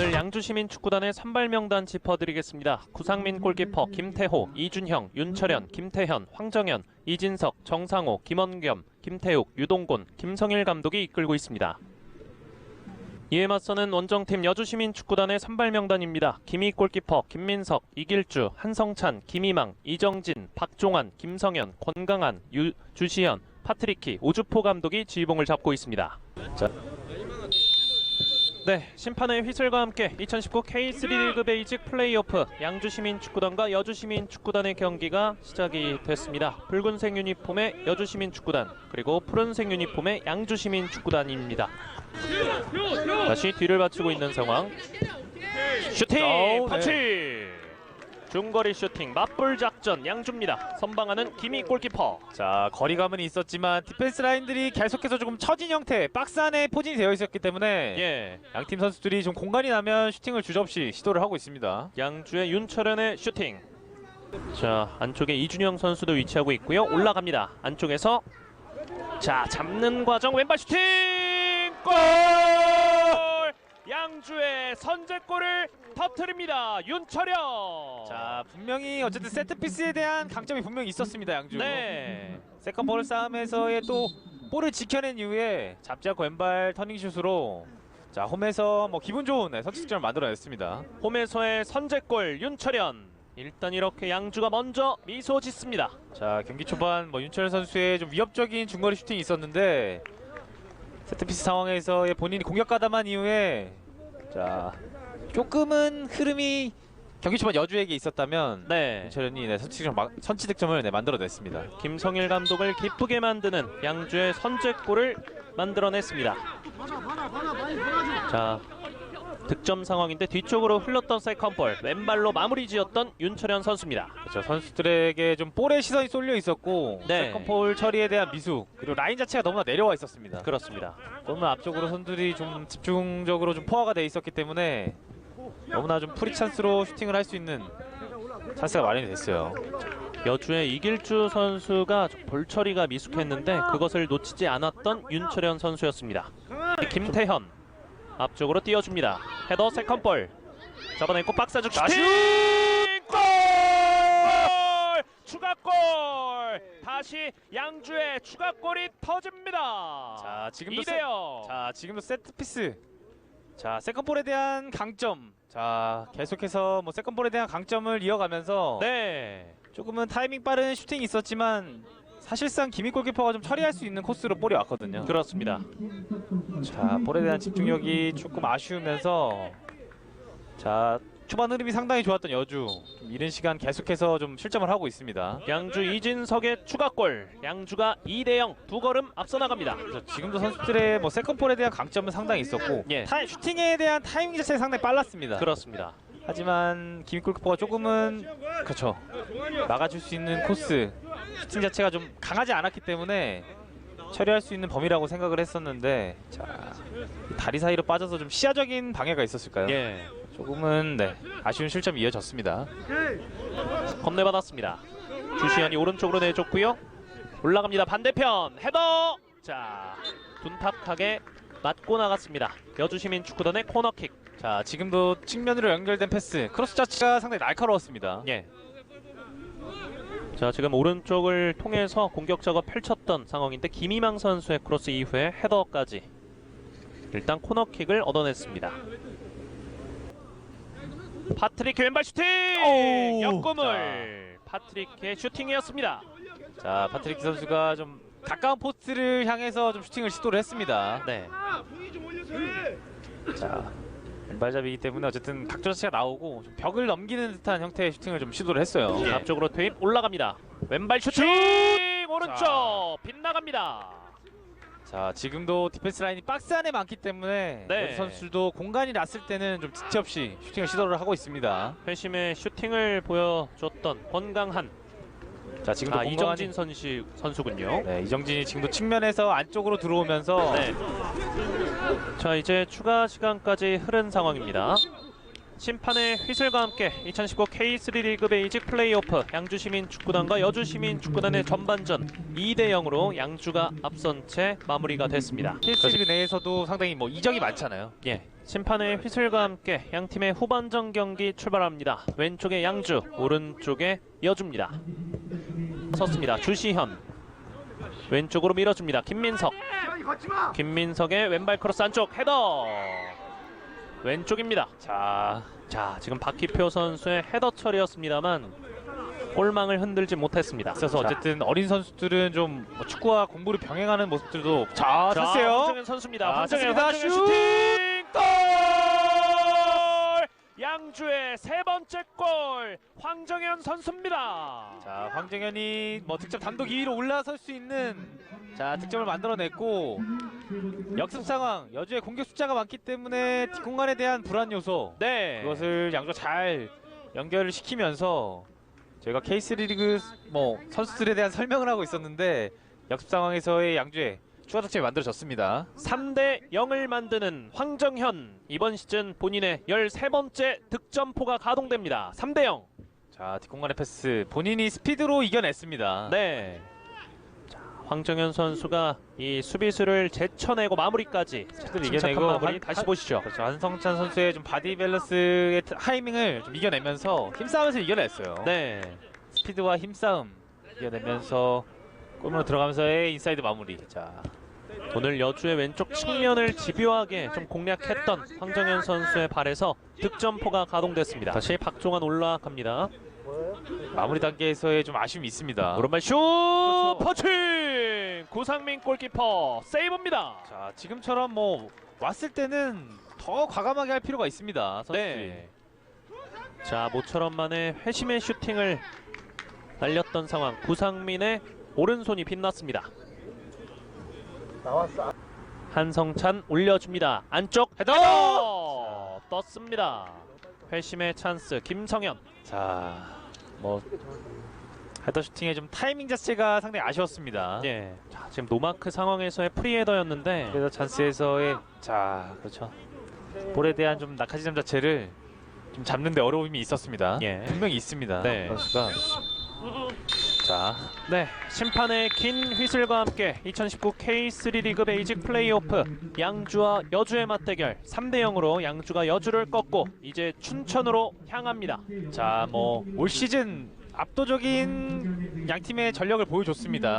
오늘 양주시민축구단의 선발 명단 짚어드리겠습니다. 구상민 골키퍼, 김태호, 이준형, 윤철현, 김태현, 황정현, 이진석, 정상호, 김원겸, 김태욱, 유동곤, 김성일 감독이 이끌고 있습니다. 이에 맞서는 원정팀 여주시민축구단의 선발 명단입니다. 김희 골키퍼, 김민석, 이길주, 한성찬, 김희망, 이정진, 박종환, 김성현, 권강한, 유, 주시현, 파트리키, 오주포 감독이 지휘봉을 잡고 있습니다. 네, 심판의 휘슬과 함께 2019 K3 리그 베이직 플레이오프 양주시민축구단과 여주시민축구단의 경기가 시작이 됐습니다. 붉은색 유니폼의 여주시민축구단 그리고 푸른색 유니폼의 양주시민축구단입니다. 다시 뒤를 받치고 있는 상황. 슈팅! 오, 네. 터치! 중거리 슈팅 맞불 작전 양주입니다. 선방하는 김희 골키퍼. 자 거리감은 있었지만 디펜스 라인들이 계속해서 조금 처진 형태 박스 안에 포진이 되어 있었기 때문에 예, 양팀 선수들이 좀 공간이 나면 슈팅을 주저없이 시도를 하고 있습니다. 양주의 윤철현의 슈팅. 자 안쪽에 이준영 선수도 위치하고 있고요. 올라갑니다. 안쪽에서 자 잡는 과정 왼발 슈팅 골! 양주의 선제골을 터뜨립니다. 윤철현. 자 분명히 어쨌든 세트 피스에 대한 강점이 분명히 있었습니다 양주. 네. 세컨 볼 싸움에서의 또 볼을 지켜낸 이후에 잡지 않고 왼발 터닝슛으로 자 홈에서 뭐 기분 좋은 네, 선취점을 만들어냈습니다. 홈에서의 선제골 윤철현. 일단 이렇게 양주가 먼저 미소 짓습니다. 자 경기 초반 뭐 윤철 선수의 좀 위협적인 중거리 슈팅이 있었는데 세트피스 상황에서의 본인이 공격 가담한 이후에 자 조금은 흐름이 경기 초반 여주에게 있었다면 네. 윤철현이 네, 선취득점 마- 선취 득점을 네, 만들어냈습니다. 김성일 감독을 기쁘게 만드는 양주의 선제골을 만들어냈습니다. 자, 득점 상황인데 뒤쪽으로 흘렀던 세컨볼 왼발로 마무리 지었던 윤철현 선수입니다. 그렇죠 선수들에게 좀 볼에 시선이 쏠려 있었고 네. 세컨볼 처리에 대한 미숙 그리고 라인 자체가 너무나 내려와 있었습니다. 그렇습니다. 너무나 앞쪽으로 선들이 좀 집중적으로 좀 포화가 돼 있었기 때문에 너무나 좀 프리 찬스로 슈팅을 할 수 있는 찬스가 마련이 됐어요. 여주의 이길주 선수가 좀볼 처리가 미숙했는데 그것을 놓치지 않았던 윤철현 선수였습니다. 김태현 앞쪽으로 띄워줍니다. 헤더 세컨볼 잡아내고 박사죽 자, 슈팅 골! 추가골 다시 양주의 추가골이 터집니다. 자, 지금도 2대0 자 지금도 세트 피스. 자 세컨볼에 대한 강점. 자 계속해서 뭐 세컨볼에 대한 강점을 이어가면서 네 조금은 타이밍 빠른 슈팅이 있었지만 사실상 김희 골키퍼가 좀 처리할 수 있는 코스로 볼이 왔거든요. 그렇습니다. 자 볼에 대한 집중력이 조금 아쉬우면서 자 초반 흐름이 상당히 좋았던 여주 좀 이른 시간 계속해서 좀 실점을 하고 있습니다. 양주 이진석의 추가골 양주가 2대 0 두 걸음 앞서 나갑니다. 그래서 지금도 선수들의 뭐 세컨볼에 대한 강점은 상당히 있었고 예. 타, 슈팅에 대한 타이밍 자체가 상당히 빨랐습니다. 그렇습니다. 하지만 김희 골키퍼가 조금은 그렇죠 막아줄 수 있는 코스 슈팅 자체가 좀 강하지 않았기 때문에 처리할 수 있는 범위라고 생각을 했었는데 자이 다리 사이로 빠져서 좀 시야적인 방해가 있었을까요? 예 조금은 네 아쉬운 실점이 이어졌습니다. 건네받았습니다. 주시현이 오른쪽으로 내줬고요. 올라갑니다. 반대편 헤더. 자 둔탁하게 맞고 나갔습니다. 여주시민 축구단의 코너킥. 자 지금도 측면으로 연결된 패스 크로스 자체가 상당히 날카로웠습니다. 예. 자 지금 오른쪽을 통해서 공격 작업 펼쳤던 상황인데 김희망 선수의 크로스 이후에 헤더까지 일단 코너킥을 얻어냈습니다. 파트리크 왼발 슈팅! 오우. 역구물 파트리크의 슈팅이었습니다. 자 파트리키 선수가 좀 가까운 포스트를 향해서 좀 슈팅을 시도를 했습니다. 네. 자 왼발잡이기 때문에 어쨌든 각도 자체가 나오고 좀 벽을 넘기는 듯한 형태의 슈팅을 좀 시도를 했어요. 예. 앞쪽으로 투입 올라갑니다. 왼발 슈팅 오른쪽 자. 빗나갑니다. 자 지금도 디펜스 라인이 박스 안에 많기 때문에 네. 여주 선수들도 공간이 났을 때는 좀 지체 없이 슈팅을 시도를 하고 있습니다. 회심의 슈팅을 보여줬던 권강한 자 지금도 아 공간이- 이정진 선수 선수군요. 네 이정진이 지금도 측면에서 안쪽으로 들어오면서 네. 자 이제 추가 시간까지 흐른 상황입니다. 심판의 휘슬과 함께 2019 K3 리그 베이직 플레이오프 양주시민 축구단과 여주시민 축구단의 전반전 2대 0으로 양주가 앞선 채 마무리가 됐습니다. KS리그 내에서도 상당히 뭐 이적이 많잖아요. 예. 심판의 휘슬과 함께 양 팀의 후반전 경기 출발합니다. 왼쪽에 양주, 오른쪽에 여주입니다. 섰습니다. 주시현. 왼쪽으로 밀어줍니다. 김민석. 김민석의 왼발 크로스 안쪽 헤더. 왼쪽입니다. 자, 자 지금 박희표 선수의 헤더 처리였습니다만 골망을 흔들지 못했습니다. 그래서 자, 어쨌든 어린 선수들은 좀뭐 축구와 공부를 병행하는 모습들도 자, 자, 됐어요. 황정현 선수입니다. 아, 황정현! 슈팅 골! 양주의 세 번째 골 황정현 선수입니다. 자, 황정현이 뭐 득점 단독 2위로 올라설 수 있는 자, 득점을 만들어냈고 역습 상황, 여주의 공격 숫자가 많기 때문에 뒷공간에 대한 불안 요소 네. 그것을 양조 잘 연결을 시키면서 저희가 K3 리그 뭐 선수들에 대한 설명을 하고 있었는데 역습 상황에서의 양주의 추가 득점이 만들어졌습니다. 3대 0을 만드는 황정현 이번 시즌 본인의 13번째 득점포가 가동됩니다. 3대 0. 자, 뒷공간의 패스 본인이 스피드로 이겨냈습니다. 네. 자, 황정현 선수가 이 수비수를 제쳐내고 마무리까지 스피드를 침착한 이겨내고 마무리 한- 다시 한- 보시죠. 그렇죠. 한성찬 선수의 좀 바디 밸런스의 타이밍을 좀 이겨내면서 힘싸움에서 이겨냈어요. 네. 스피드와 힘싸움 이겨내면서 골문으로 들어가면서의 인사이드 마무리. 자, 오늘 여주의 왼쪽 측면을 집요하게 좀 공략했던 황정현 선수의 발에서 득점포가 가동됐습니다. 다시 박종환 올라갑니다. 마무리 단계에서의 좀 아쉬움이 있습니다. 오른발 슛 그렇죠. 퍼칭 구상민 골키퍼 세이브입니다. 자, 지금처럼 뭐 왔을 때는 더 과감하게 할 필요가 있습니다. 선수들이. 네. 자 모처럼 만에 회심의 슈팅을 날렸던 상황 구상민의 오른손이 빛났습니다. 한성찬 올려줍니다. 안쪽 헤더 떴습니다. 회심의 찬스 김성현. 자, 뭐 헤더 슈팅의 좀 타이밍 자체가 상당히 아쉬웠습니다. 예. 자 지금 노마크 상황에서의 프리헤더였는데 그래서 찬스에서의 자, 그렇죠. 볼에 대한 좀 낙하지점 자체를 좀 잡는데 어려움이 있었습니다. 예. 분명히 있습니다. 네. 선수가 자, 네, 심판의 긴 휘슬과 함께 2019 K3 리그 베이직 플레이오프 양주와 여주의 맞대결 3대 0으로 양주가 여주를 꺾고 이제 춘천으로 향합니다. 자, 뭐 올 시즌 압도적인 양 팀의 전력을 보여줬습니다.